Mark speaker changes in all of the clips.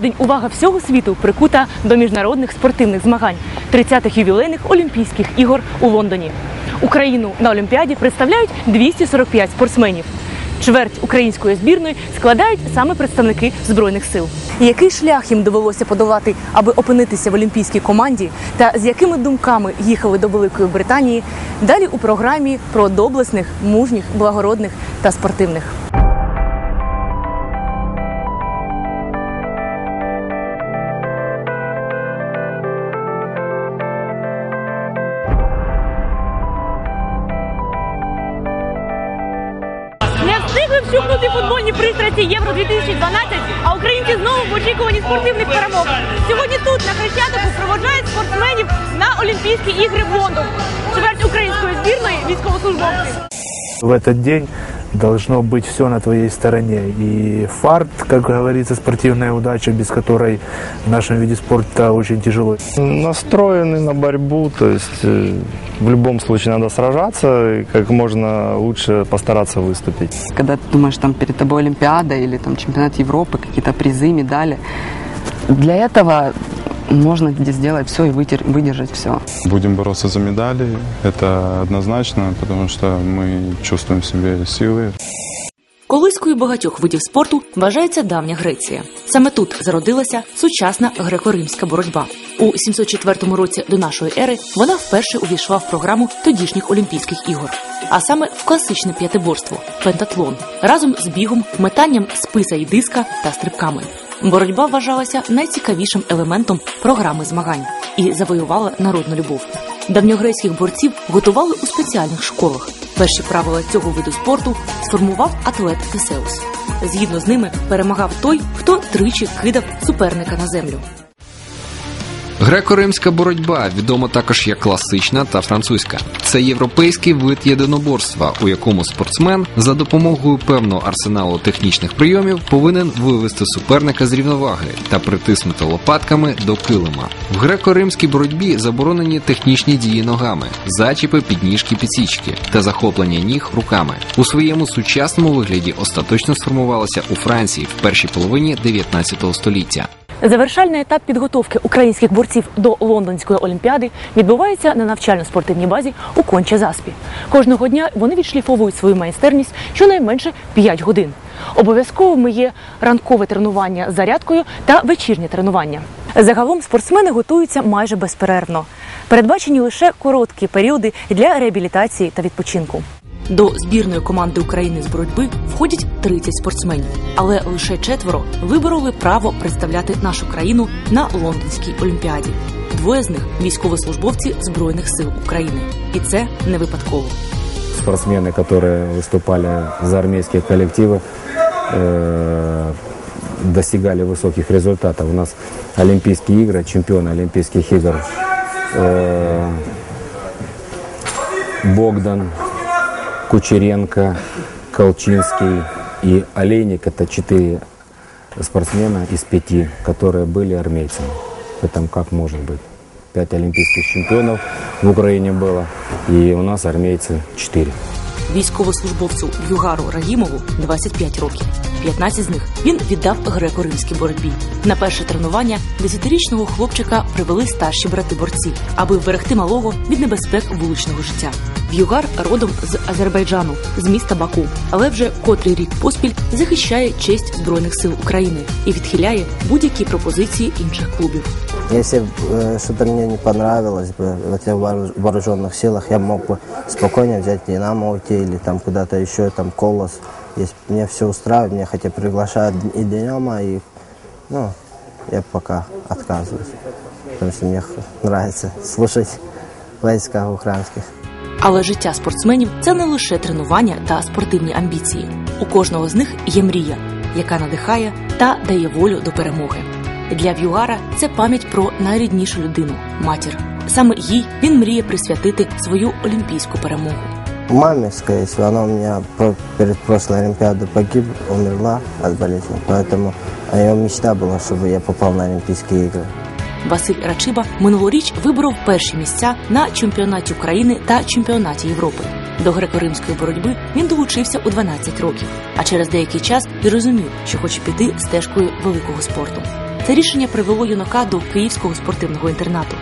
Speaker 1: тиждень увага всього світу прикута до міжнародних спортивних змагань 30-х ювілейних Олімпійських ігор у Лондоні. Україну на Олімпіаді представляють 245 спортсменів. Чверть української збірної складають саме представники збройних сил. Який шлях їм довелося подолати, аби опинитися в олімпійській команді, та з якими думками їхали до Великої Британії? Далі у програмі про доблесних, мужніх, благородних та спортивних. Очікуванні спортивних перемог. Сьогодні тут на Хрещатику проводжають спортсменів на Олімпійські ігри в Лондон. Чверть української збірної військовослужбовців.
Speaker 2: В этот день должно быть все на твоей стороне. И фарт, как говорится, спортивная удача, без которой в нашем виде спорта очень тяжело.
Speaker 3: Настроены на борьбу, то есть э, в любом случае надо сражаться и как можно лучше постараться выступить.
Speaker 4: когда ты думаешь, там перед тобой Олимпиада или там чемпионат Европы, какие-то призы, медали. Для этого можно здесь сделать все и вытер- выдержать все.
Speaker 5: Будем бороться за медали, это однозначно, потому что мы чувствуем в себе силы.
Speaker 1: Колискою багатьох видів спорту вважається давня Греція. Саме тут зародилася сучасна греко-римська боротьба. У 704 році до нашої ери вона вперше увійшла в програму тодішніх Олімпійських ігор, а саме в класичне п'ятиборство пентатлон разом з бігом, метанням списа і диска та стрибками. Боротьба вважалася найцікавішим елементом програми змагань і завоювала народну любов. Давньогрецьких борців готували у спеціальних школах. Перші правила цього виду спорту сформував атлет Тесеус. Згідно з ними перемагав той, хто тричі кидав суперника на землю.
Speaker 6: Греко-римська боротьба відома також як класична та французька. Це європейський вид єдиноборства, у якому спортсмен за допомогою певного арсеналу технічних прийомів повинен вивести суперника з рівноваги та притиснути лопатками до килима. В греко-римській боротьбі заборонені технічні дії ногами, зачіпи, підніжки, підсічки та захоплення ніг руками. У своєму сучасному вигляді остаточно сформувалася у Франції в першій половині 19 століття.
Speaker 1: Завершальний етап підготовки українських борців до лондонської олімпіади відбувається на навчально-спортивній базі у конче заспі. Кожного дня вони відшліфовують свою майстерність щонайменше 5 годин. Обов'язковими є ранкове тренування з зарядкою та вечірнє тренування. Загалом спортсмени готуються майже безперервно. Передбачені лише короткі періоди для реабілітації та відпочинку. До збірної команди України з боротьби входять 30 спортсменів, але лише четверо вибороли право представляти нашу країну на лондонській олімпіаді. Двоє з них військовослужбовці збройних сил України, і це не випадково.
Speaker 7: спортсмены, которые выступали за армейские коллективы, э, достигали высоких результатов. У нас Олимпийские игры, чемпионы Олимпийских игр э, Богдан, Кучеренко, Колчинский и Олейник. Это четыре спортсмена из пяти, которые были армейцами. Это как может быть? Пять олимпийских чемпионов в Украине было, и у нас армейцы четыре.
Speaker 1: Військовослужбовцю Югару Рагімову 25 років. 15 з них він віддав греко-римській боротьбі. На перше тренування 10-річного хлопчика привели старші брати борці, аби вберегти малого від небезпек вуличного життя. В'югар родом з Азербайджану, з міста Баку, але вже котрий рік поспіль захищає честь збройних сил України і відхиляє будь-які пропозиції інших клубів.
Speaker 8: Если бы э, что-то мне не понравилось бы в этих вооруж- вооруженных силах, я мог бы спокойно взять Динамо уйти или там куда-то еще, там Колос. Если мне все устраивает, меня хотя приглашают и Динамо, и ну, я пока отказываюсь. Потому что мне х- нравится слушать войска украинских.
Speaker 1: Але життя спортсменів це не лише тренування та спортивні амбіції. У кожного з них є мрія, яка надихає та дає волю до перемоги. Для В'югара це пам'ять про найріднішу людину матір. Саме їй він мріє присвятити свою олімпійську перемогу.
Speaker 8: Маме, скорее всего, она у меня про- перед прошлой Олимпиадой погиб, умерла от болезни. Поэтому ее мечта была, чтобы я попал на Олимпийские игры.
Speaker 1: Василь Рачиба минулоріч виборов перші місця на чемпіонаті України та чемпіонаті Європи. До греко-римської боротьби він долучився у 12 років, а через деякий час зрозумів, що хоче піти стежкою великого спорту. Це рішення привело юнака до київського спортивного інтернату.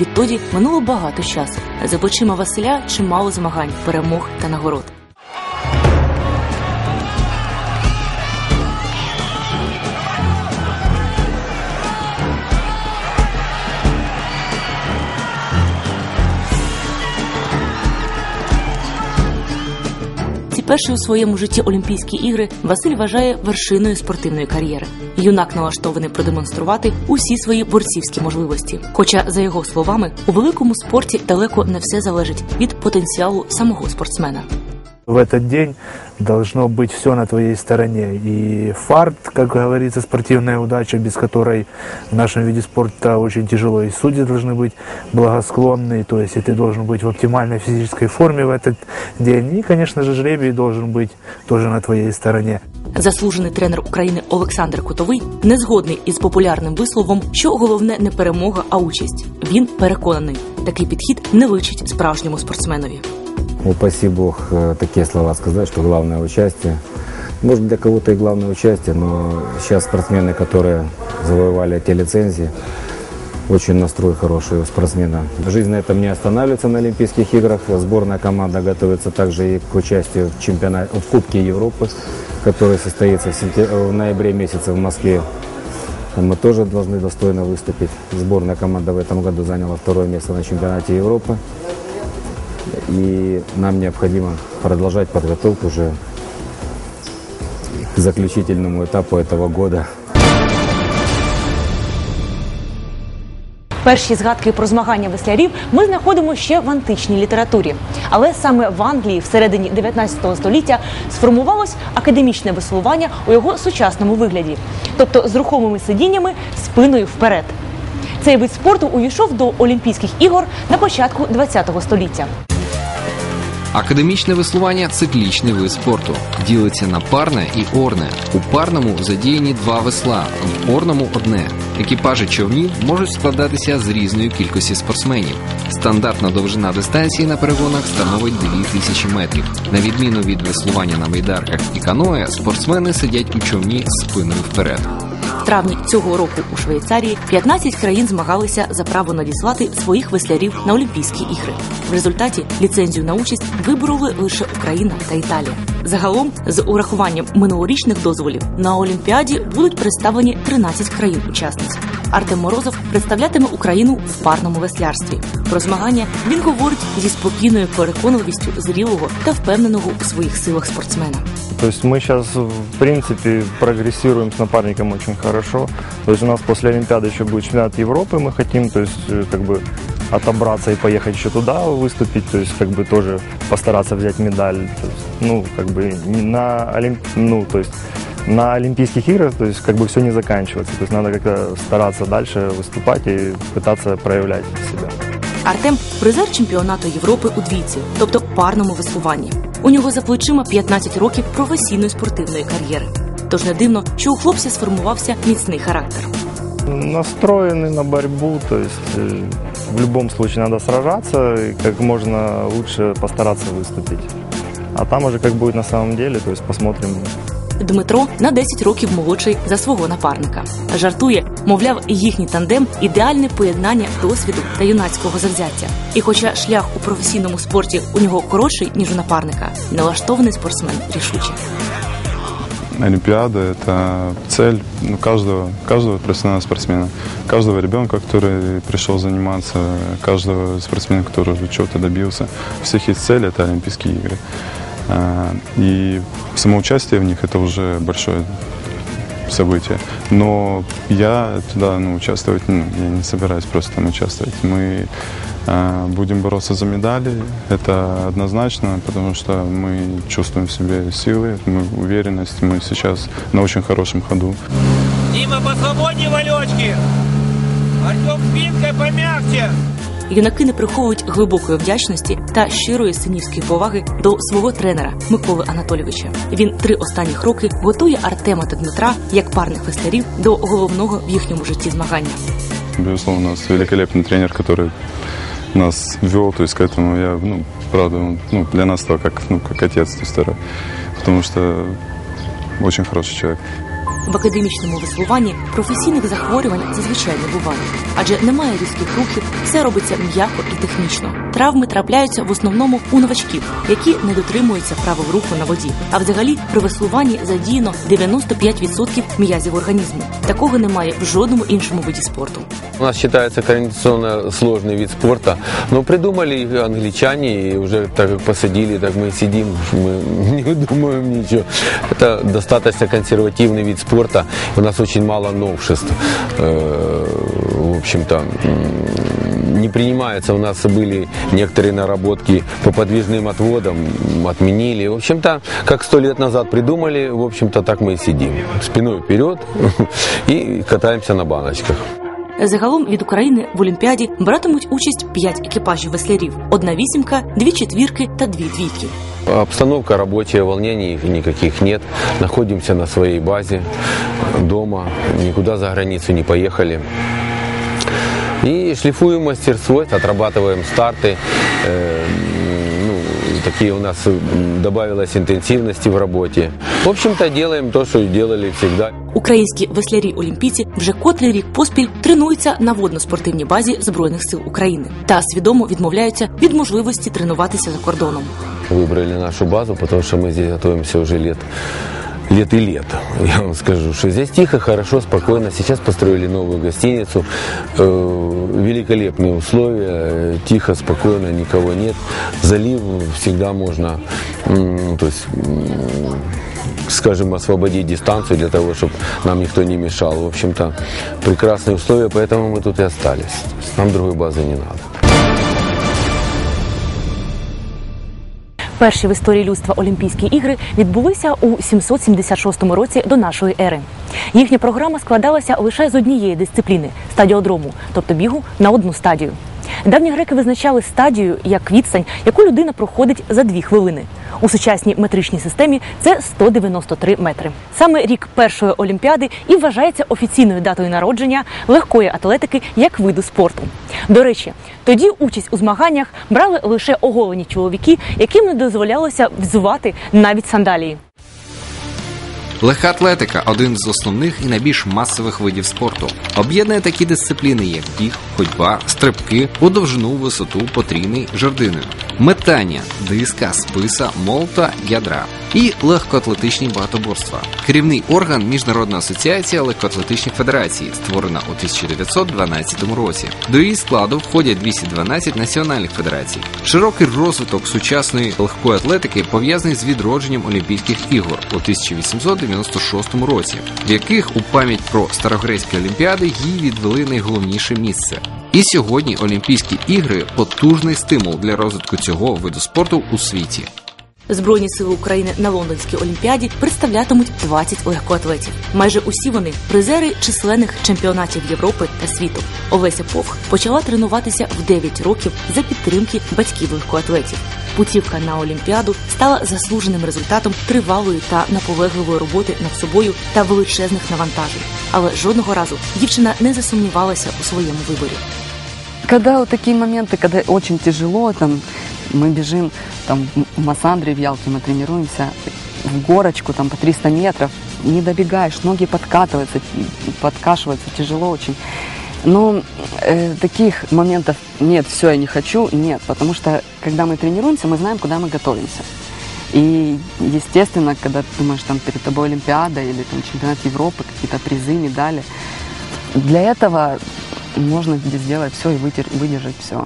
Speaker 1: Відтоді минуло багато часу. За плечима Василя чимало змагань, перемог та нагород. Перші у своєму житті Олімпійські ігри Василь вважає вершиною спортивної кар'єри. Юнак налаштований продемонструвати усі свої борцівські можливості. Хоча, за його словами, у великому спорті далеко не все залежить від потенціалу самого спортсмена.
Speaker 2: В этот день должно быть все на твоей стороне. И фарт, как говорится, спортивная удача, без которой в нашем виде спорта очень тяжело. И судьи должны быть благосклонны, то есть и ты должен быть в оптимальной физической форме в этот день. И, конечно же, жребий должен быть тоже на твоей стороне.
Speaker 1: Заслужений тренер України Олександр Кутовий не згодний із популярним висловом, що головне не перемога, а участь. Він переконаний, такий підхід не личить справжньому спортсменові.
Speaker 7: Упаси Бог э, такие слова сказать, что главное участие. Может для кого-то и главное участие, но сейчас спортсмены, которые завоевали эти лицензии, очень настрой хороший у спортсмена. Жизнь на этом не останавливается на Олимпийских играх. Сборная команда готовится также и к участию в чемпионате, в Кубке Европы, который состоится в, сентя- в ноябре месяце в Москве. Мы тоже должны достойно выступить. Сборная команда в этом году заняла второе место на чемпионате Европы. И нам необходимо продолжать подготовку уже к заключительному этапу этого года.
Speaker 1: Перші згадки про змагання веслярів ми знаходимо ще в античній літературі. Але саме в Англії в середині 19 століття сформувалось академічне веслування у його сучасному вигляді, тобто з рухомими сидіннями спиною вперед. Цей вид спорту увійшов до Олімпійських ігор на початку ХХ століття.
Speaker 6: Академічне веслування циклічний вид спорту. Ділиться на парне і орне. У парному задіяні два весла, в орному одне. Екіпажі човнів можуть складатися з різної кількості спортсменів. Стандартна довжина дистанції на перегонах становить 2000 метрів. На відміну від веслування на байдарках і каное, спортсмени сидять у човні спиною вперед.
Speaker 1: Травні цього року у Швейцарії 15 країн змагалися за право надіслати своїх веслярів на Олімпійські ігри. В результаті ліцензію на участь вибороли лише Україна та Італія. Загалом, з урахуванням минулорічних дозволів, на Олімпіаді будуть представлені 13 країн-учасниць. Артем Морозов представлятиме Україну в парному веслярстві. Про змагання він говорить зі спокійною переконливістю зрілого та впевненого у своїх силах спортсмена.
Speaker 3: То есть мы сейчас, в принципе, прогрессируем с напарником очень хорошо. То есть у нас после Олимпиады еще будет чемпионат Европы, мы хотим, то есть э, как бы отобраться и поехать еще туда выступить, то есть как бы тоже постараться взять медаль. То есть, ну, как бы не на Олимп... ну, то есть на Олимпийских играх, то есть как бы все не заканчивается. То есть надо как-то стараться дальше выступать и пытаться проявлять себя.
Speaker 1: Артем призер чемпіонату Європи у двійці, тобто парному веслуванні. У нього за плечима 15 років професійної спортивної кар'єри. Тож не дивно, що у хлопця сформувався міцний характер.
Speaker 3: настроены на борьбу, то есть э, в любом случае надо сражаться и как можно лучше постараться выступить. А там уже как будет на самом деле, то есть посмотрим.
Speaker 1: Дмитро на 10 років молодший за свого напарника. Жартує, мовляв, їхній тандем ідеальне поєднання досвіду та юнацького завзяття. І хоча шлях у професійному спорті у нього коротший ніж у напарника, налаштований спортсмен рішуче.
Speaker 5: Олимпиада – это цель ну, каждого, каждого профессионального спортсмена, каждого ребенка, который пришел заниматься, каждого спортсмена, который уже чего-то добился. У всех есть цель – это Олимпийские игры. А, И само участие в них – это уже большое событие. Но я туда ну, участвовать, ну, я не собираюсь просто там участвовать. Мы будем бороться за медали, это однозначно, потому что мы чувствуем в себе силы, мы уверенность, мы сейчас на очень хорошем ходу.
Speaker 9: Дима, посвободнее валечки! Артем спинкой помягче!
Speaker 1: Юнаки не приховують глибокої вдячності та щирої синівської поваги до свого тренера Миколи Анатолійовича. Він три останніх роки готує Артема та Дмитра як парних веслярів до головного в їхньому житті змагання.
Speaker 5: Безусловно, у нас великолепный тренер, который нас вел, то есть к этому я ну, правда, он, ну, для нас то как, ну, как отец, то есть. Потому что очень хороший человек.
Speaker 1: В академічному веслуванні професійних захворювань зазвичай не буває, адже немає різких рухів, все робиться м'яко і технічно. Травми трапляються в основному у новачків, які не дотримуються правил руху на воді. А взагалі при веслуванні задіяно 95% м'язів організму. Такого немає в жодному іншому виді спорту.
Speaker 10: У нас считается координационно сложный вид спорта, но придумали их англичане и уже так как посадили, так мы сидим, мы не выдумываем ничего. Это достаточно консервативный вид спорта. У нас очень мало новшеств. Э, В общем-то, м, не принимаются. У нас были некоторые наработки по подвижным отводам, м, отменили. В общем-то, как сто лет назад придумали, в общем-то, так мы и сидим. Спиной вперед и катаемся на баночках.
Speaker 1: Загалом від України в Олімпіаді братимуть участь 5 екіпажів веслярів: одна вісімка, дві четвірки та дві двійки.
Speaker 10: Обстановка рабочая, волнений никаких нет. Находимся на своей базе, дома, никуда за границу не поехали. И шлифуем мастерство, отрабатываем старты Э, ну, такие у нас м, добавилось интенсивности в работе. В общем-то, делаем то, что делали всегда.
Speaker 1: Українські веслярі-олімпійці вже котрий рік поспіль тренуються на водно-спортивній базі Збройних сил України та свідомо відмовляються від можливості тренуватися за кордоном.
Speaker 10: Выбрали нашу базу, потому что мы здесь готовимся уже лет лет и лет. Я вам скажу, что здесь тихо, хорошо, спокойно. Сейчас построили новую гостиницу. Э, Великолепные условия. э, Тихо, спокойно, никого нет. Залив всегда можно, м, то есть, м, скажем, освободить дистанцию для того, чтобы нам никто не мешал. В общем-то, прекрасные условия, поэтому мы тут и остались. То есть Нам другой базы не надо.
Speaker 1: Перші в історії людства Олімпійські ігри відбулися у 776 році до нашої ери. Їхня програма складалася лише з однієї дисципліни стадіодрому, тобто бігу на одну стадію. Давні греки визначали стадію як відстань, яку людина проходить за дві хвилини. У сучасній метричній системі це 193 метри. Саме рік першої олімпіади і вважається офіційною датою народження легкої атлетики як виду спорту. До речі, тоді участь у змаганнях брали лише оголені чоловіки, яким не дозволялося взувати навіть сандалії.
Speaker 6: Легка атлетика один з основних і найбільш масових видів спорту. Об'єднує такі дисципліни, як біг, ходьба, стрибки, у довжину, висоту, потрійний, жердиною, метання, диска, списа, молота, ядра і легкоатлетичні багатоборства. Керівний орган Міжнародна асоціація легкоатлетичних федерацій, створена у 1912 році. До її складу входять 212 національних федерацій. Широкий розвиток сучасної легкої атлетики пов'язаний з відродженням Олімпійських ігор у 1896 році, в яких у пам'ять про старогрецькі олімпіади їй відвели найголовніше місце. І сьогодні Олімпійські ігри потужний стимул для розвитку цього виду спорту у світі.
Speaker 1: Збройні сили України на лондонській олімпіаді представлятимуть 20 легкоатлетів. Майже усі вони призери численних чемпіонатів Європи та світу. Олеся Повх почала тренуватися в 9 років за підтримки батьків легкоатлетів. Путівка на олімпіаду стала заслуженим результатом тривалої та наполегливої роботи над собою та величезних навантажень. Але жодного разу дівчина не засумнівалася у своєму виборі.
Speaker 4: Когда вот такие моменты, когда очень тяжело, там мы бежим там в Массандре, в Ялте мы тренируемся, в горочку там по 300 метров, не добегаешь, ноги подкатываются, подкашиваются, тяжело очень. Но э, таких моментов нет, все, я не хочу, нет, потому что когда мы тренируемся, мы знаем, куда мы готовимся. И, естественно, когда ты думаешь, там перед тобой Олимпиада или там чемпионат Европы, какие-то призы, медали, для этого можно сделать все и вытер- выдержать все.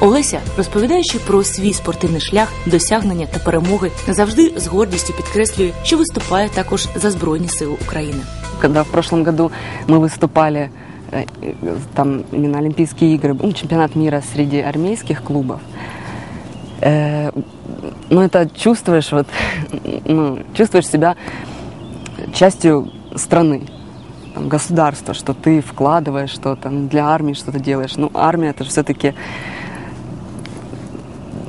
Speaker 1: Олеся, розповідаючи про свій спортивний шлях, досягнення та перемоги, завжди з гордістю підкреслює, що виступає також за Збройні Сили України.
Speaker 4: Когда в прошлом году мы выступали э, э, там именно Олимпийские игры, ну, чемпионат мира среди армейских клубов, э, ну это чувствуешь вот, ну, чувствуешь себя частью страны, Там, государства, что ты вкладываешь что-то, для армии что-то делаешь. Ну, армия это же все-таки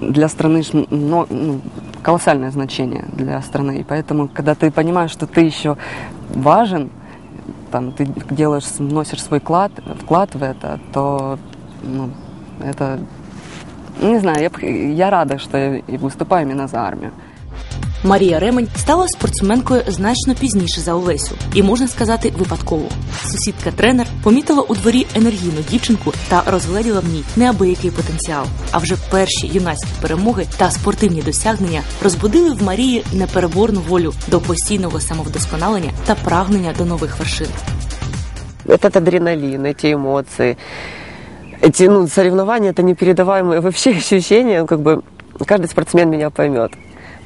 Speaker 4: для страны ну, колоссальное значение для страны. И поэтому, когда ты понимаешь, что ты еще важен, там, ты делаешь, вносишь свой вклад, вклад в это, то ну, это Не знаю, я, я рада, что я выступаю именно за армию.
Speaker 1: Марія Ремень стала спортсменкою значно пізніше за Олесю, і можна сказати, випадково. Сусідка-тренер помітила у дворі енергійну дівчинку та розгледіла в ній неабиякий потенціал. А вже перші юнацькі перемоги та спортивні досягнення розбудили в Марії непереборну волю до постійного самовдосконалення та прагнення до нових вершин.
Speaker 11: этот адреналин, эти эмоции, эти ну, соревнования, это непередаваемые вообще ощущения, как бы каждый спортсмен меня поймет.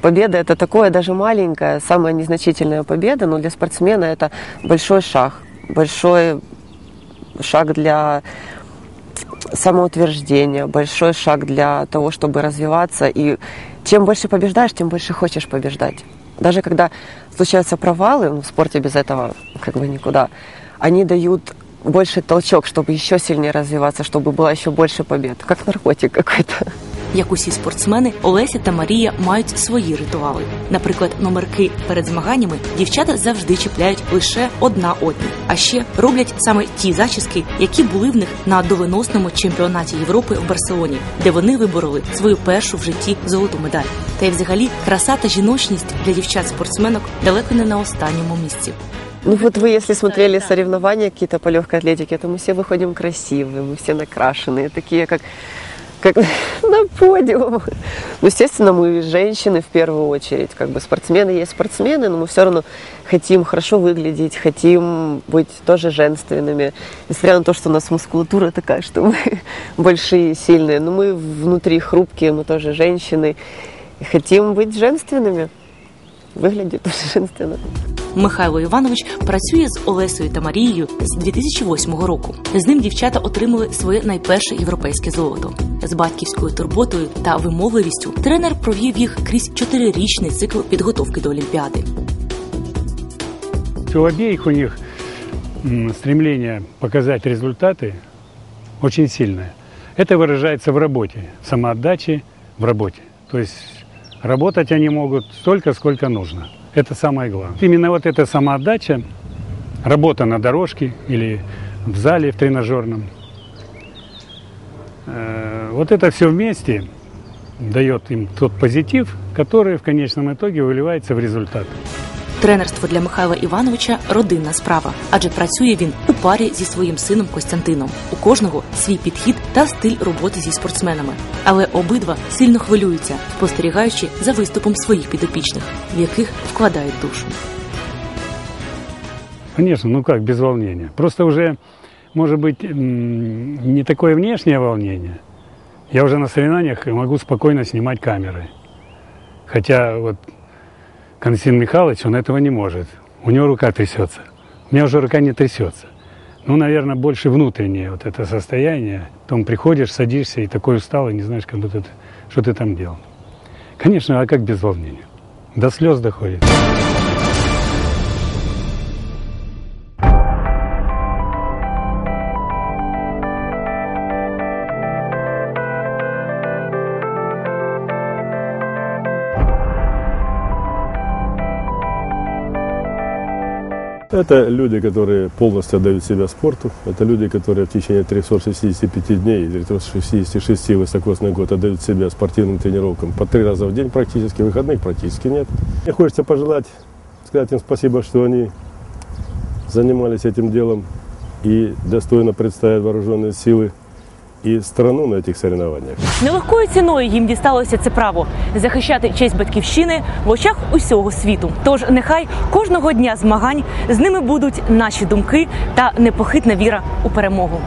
Speaker 11: Победа это такое, даже маленькая, самая незначительная победа, но для спортсмена это большой шаг, большой шаг для самоутверждения, большой шаг для того, чтобы развиваться. И чем больше побеждаешь, тем больше хочешь побеждать. Даже когда случаются провалы, ну, в спорте без этого как бы никуда, они дают больше толчок, чтобы еще сильнее развиваться, чтобы было еще больше побед. Как наркотик какой-то.
Speaker 1: Як усі спортсмени, Олеся та Марія мають свої ритуали. Наприклад, номерки перед змаганнями дівчата завжди чіпляють лише одна одні, а ще роблять саме ті зачіски, які були в них на доленосному чемпіонаті Європи в Барселоні, де вони вибороли свою першу в житті золоту медаль. Та й взагалі краса та жіночність для дівчат-спортсменок далеко не на останньому місці.
Speaker 11: Ну вот вы, если смотрели соревнования какие-то по легкой атлетике, то мы все выходим красивые, мы все накрашенные, такие как, как на подиум. Ну, естественно, мы женщины в первую очередь, как бы спортсмены есть спортсмены, но мы все равно хотим хорошо выглядеть, хотим быть тоже женственными. Несмотря на то, что у нас мускулатура такая, что мы большие, сильные, но мы внутри хрупкие, мы тоже женщины. И хотим быть женственными. Выглядит тоже женственно.
Speaker 1: Михайло Іванович працює з Олесою та Марією з 2008 року. З ним дівчата отримали своє найперше європейське золото. З батьківською турботою та вимогливістю тренер провів їх крізь чотирирічний цикл підготовки до Олімпіади.
Speaker 12: У обеих у них м, стремление показать результаты очень сильное. Это выражается в работе, самоотдаче в работе. То есть работать они могут столько, сколько нужно. Это самое главное. Именно вот эта самоотдача, работа на дорожке или в зале в тренажерном, э, вот это все вместе дает им тот позитив, который в конечном итоге выливается в результат.
Speaker 1: Тренерство для Михайла Івановича родинна справа, адже працює він у парі зі своїм сином Костянтином. У кожного свій підхід та стиль роботи зі спортсменами. Але обидва сильно хвилюються, спостерігаючи за виступом своїх підопічних, в яких вкладають душу.
Speaker 12: Конечно, ну как, без волнения. Просто уже, может быть, не такое внешнее волнение. Я уже на соревнованиях могу спокойно снимать камеры. Хотя вот Константин Михайлович, он этого не может. У него рука трясется. У меня уже рука не трясется. Ну, наверное, больше внутреннее вот это состояние. Потом приходишь, садишься и такой усталый, не знаешь, как тут это- что ты там делал. Конечно, а как без волнения? До слез доходит.
Speaker 13: Это люди, которые полностью отдают себя спорту. Это люди, которые в течение 365 дней или 366 высокосный год отдают себя спортивным тренировкам по три раза в день практически, выходных практически нет. Мне хочется пожелать, сказать им спасибо, что они занимались этим делом и достойно представят вооруженные силы и страну на этих соревнованиях.
Speaker 1: Нелегкою ціною їм дісталося це право захищати честь батьківщини в очах усього світу. Тож нехай кожного дня змагань з ними будуть наші думки та непохитна віра у перемогу.